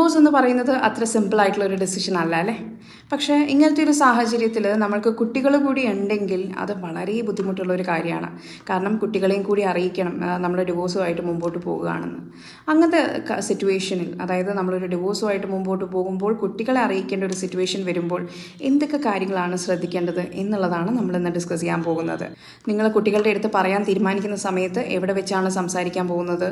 Divorce എന്ന് പറയുന്നത് അത്ര സിമ്പിൾ ആയിട്ടുള്ള ഒരു ഡെസിഷൻ അല്ല അല്ലേ? പക്ഷേ ഇങ്ങനത്തെ ഒരു സാഹചര്യത്തിൽ നമ്മൾക്ക് കുട്ടികൾ കൂടി ഉണ്ടെങ്കിൽ അത് വളരെ ബുദ്ധിമുട്ടുള്ള ഒരു കാര്യമാണ്. കാരണം കുട്ടികളെയും കൂടി അറിയിക്കണം നമ്മൾ ഡിവോഴ്സുമായിട്ട് മുമ്പോട്ട് പോകുകയാണെന്ന്. അങ്ങനത്തെ സിറ്റുവേഷനിൽ അതായത് നമ്മളൊരു ഡിവോഴ്സുമായിട്ട് മുമ്പോട്ട് പോകുമ്പോൾ കുട്ടികളെ അറിയിക്കേണ്ട ഒരു സിറ്റുവേഷൻ വരുമ്പോൾ എന്തൊക്കെ കാര്യങ്ങളാണ് ശ്രദ്ധിക്കേണ്ടത് എന്നുള്ളതാണ് നമ്മൾ ഇന്ന് ഡിസ്കസ് ചെയ്യാൻ പോകുന്നത്. നിങ്ങൾ കുട്ടികളുടെ അടുത്ത് പറയാൻ തീരുമാനിക്കുന്ന സമയത്ത് എവിടെ വെച്ചാണ് സംസാരിക്കാൻ പോകുന്നത്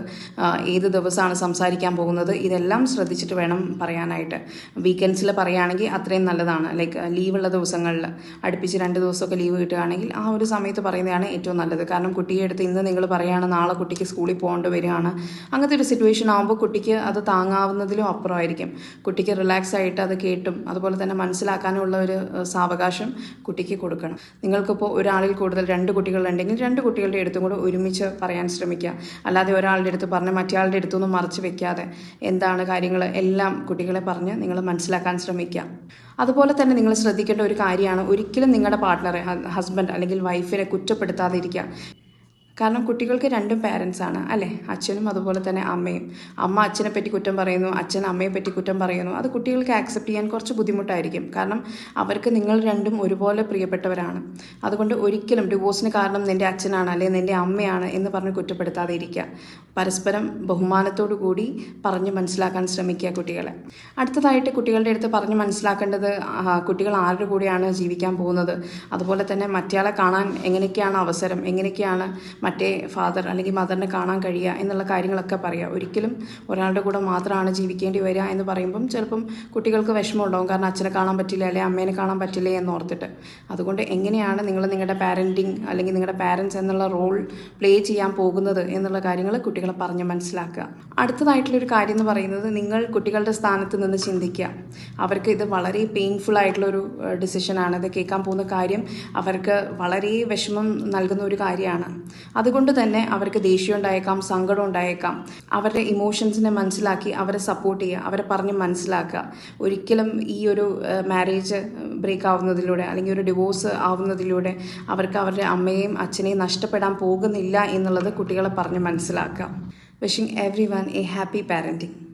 ഏത് ദിവസമാണ് സംസാരിക്കാൻ പോകുന്നത് ഇതെല്ലാം ശ്രദ്ധിച്ചിട്ട് വേണം പറയാനായിട്ട്. വീക്കെൻഡ്സിൽ പറയുകയാണെങ്കിൽ അത്രയും നല്ലതാണ്. ലൈക്ക് ലീവുള്ള ദിവസങ്ങളിൽ അടുപ്പിച്ച് രണ്ട് ദിവസമൊക്കെ ലീവ് കിട്ടുകയാണെങ്കിൽ ആ ഒരു സമയത്ത് പറയുന്നതാണ് ഏറ്റവും നല്ലത്. കാരണം കുട്ടിയെ അടുത്ത് ഇന്ന് നിങ്ങൾ പറയുകയാണ് നാളെ കുട്ടിക്ക് സ്കൂളിൽ പോകേണ്ടി വരികയാണ്. അങ്ങനത്തെ ഒരു സിറ്റുവേഷൻ ആകുമ്പോൾ കുട്ടിക്ക് അത് താങ്ങാവുന്നതിലും അപ്പുറമായിരിക്കും. കുട്ടിക്ക് റിലാക്സ് ആയിട്ട് അത് കേട്ടും അതുപോലെ തന്നെ മനസ്സിലാക്കാനുള്ള ഒരു സാവകാശം കുട്ടിക്ക് കൊടുക്കണം. നിങ്ങൾക്കിപ്പോൾ ഒരാളിൽ കൂടുതൽ രണ്ട് കുട്ടികളുണ്ടെങ്കിൽ രണ്ട് കുട്ടികളുടെ അടുത്തും കൂടെ ഒരുമിച്ച് പറയാൻ ശ്രമിക്കുക. അല്ലാതെ ഒരാളുടെ അടുത്ത് പറഞ്ഞ് മറ്റേയാളുടെ അടുത്തൊന്നും മറച്ച് വെക്കാതെ എന്താണ് കാര്യങ്ങൾ എല്ലാം കുട്ടികളെ പറഞ്ഞ് നിങ്ങൾ മനസ്സിലാക്കാൻ ശ്രമിക്കുക. അതുപോലെ തന്നെ നിങ്ങൾ ശ്രദ്ധിക്കേണ്ട ഒരു കാര്യമാണ് ഒരിക്കലും നിങ്ങളുടെ പാർട്ട്ണറെ ഹസ്ബൻഡ് അല്ലെങ്കിൽ വൈഫിനെ കുറ്റപ്പെടുത്താതിരിക്കുക. കാരണം കുട്ടികൾക്ക് രണ്ടും പാരൻസ് ആണ് അല്ലേ? അച്ഛനും അതുപോലെ തന്നെ അമ്മയും. അമ്മ അച്ഛനെ പറ്റി കുറ്റം പറയുന്നു അച്ഛൻ അമ്മയെ പറ്റി കുറ്റം പറയുന്നു. അത് കുട്ടികൾക്ക് ആക്സെപ്റ്റ് ചെയ്യാൻ കുറച്ച് ബുദ്ധിമുട്ടായിരിക്കും. കാരണം അവർക്ക് നിങ്ങൾ രണ്ടും ഒരുപോലെ പ്രിയപ്പെട്ടവരാണ്. അതുകൊണ്ട് ഒരിക്കലും ഡിവോഴ്സിന് കാരണം നിന്റെ അച്ഛനാണ് അല്ലെങ്കിൽ നിന്റെ അമ്മയാണ് എന്ന് പറഞ്ഞ് കുറ്റപ്പെടുത്താതെ ഇരിക്കുക പരസ്പരം ബഹുമാനത്തോടു കൂടി പറഞ്ഞ് മനസ്സിലാക്കാൻ ശ്രമിക്കുക കുട്ടികളെ. അടുത്തതായിട്ട് കുട്ടികളുടെ അടുത്ത് പറഞ്ഞ് മനസ്സിലാക്കേണ്ടത് കുട്ടികൾ ആരുടെ കൂടെയാണ് ജീവിക്കാൻ പോകുന്നത്? അതുപോലെ തന്നെ മറ്റയാളെ കാണാൻ എങ്ങനെയൊക്കെയാണ് അവസരം? എങ്ങനെയൊക്കെയാണ് മറ്റേ ഫാദർ അല്ലെങ്കിൽ മദറിനെ കാണാൻ കഴിയുക എന്നുള്ള കാര്യങ്ങളൊക്കെ പറയുക. ഒരിക്കലും ഒരാളുടെ കൂടെ മാത്രമാണ് ജീവിക്കേണ്ടി വരിക എന്ന് പറയുമ്പം ചിലപ്പം കുട്ടികൾക്ക് വിഷമം ഉണ്ടാവും കാരണം അച്ഛനെ കാണാൻ പറ്റില്ല അല്ലെങ്കിൽ അമ്മേനെ കാണാൻ പറ്റില്ലേ എന്ന് ഓർത്തിട്ട്. അതുകൊണ്ട് എങ്ങനെയാണ് നിങ്ങൾ നിങ്ങളുടെ പാരന്റിങ് അല്ലെങ്കിൽ നിങ്ങളുടെ പാരൻസ് എന്നുള്ള റോൾ പ്ലേ ചെയ്യാൻ പോകുന്നത് എന്നുള്ള കാര്യങ്ങൾ പറഞ്ഞ് മനസ്സിലാക്കുക. അടുത്തതായിട്ടുള്ളൊരു കാര്യം എന്ന് പറയുന്നത് നിങ്ങൾ കുട്ടികളുടെ സ്ഥാനത്ത് നിന്ന് ചിന്തിക്കുക. അവർക്ക് ഇത് വളരെ പെയിൻഫുൾ ആയിട്ടുള്ളൊരു ഡിസിഷനാണ് ഇത് കേൾക്കാൻ പോകുന്ന കാര്യം അവർക്ക് വളരെ വിഷമം നൽകുന്ന ഒരു കാര്യമാണ്. അതുകൊണ്ട് തന്നെ അവർക്ക് ദേഷ്യം ഉണ്ടായേക്കാം സങ്കടം ഉണ്ടായേക്കാം. അവരുടെ ഇമോഷൻസിനെ മനസ്സിലാക്കി അവരെ സപ്പോർട്ട് ചെയ്യുക അവരെ പറഞ്ഞ് മനസ്സിലാക്കുക. ഒരിക്കലും ഈ ഒരു മാരേജ് ബ്രേക്ക് ആവുന്നതിലൂടെ അല്ലെങ്കിൽ ഒരു ഡിവോഴ്സ് ആവുന്നതിലൂടെ അവർക്ക് അവരുടെ അമ്മയെയും അച്ഛനെയും നഷ്ടപ്പെടാൻ പോകുന്നില്ല എന്നുള്ളത് കുട്ടികളെ പറഞ്ഞ് മനസ്സിലാക്കുക. Wishing everyone a happy parenting.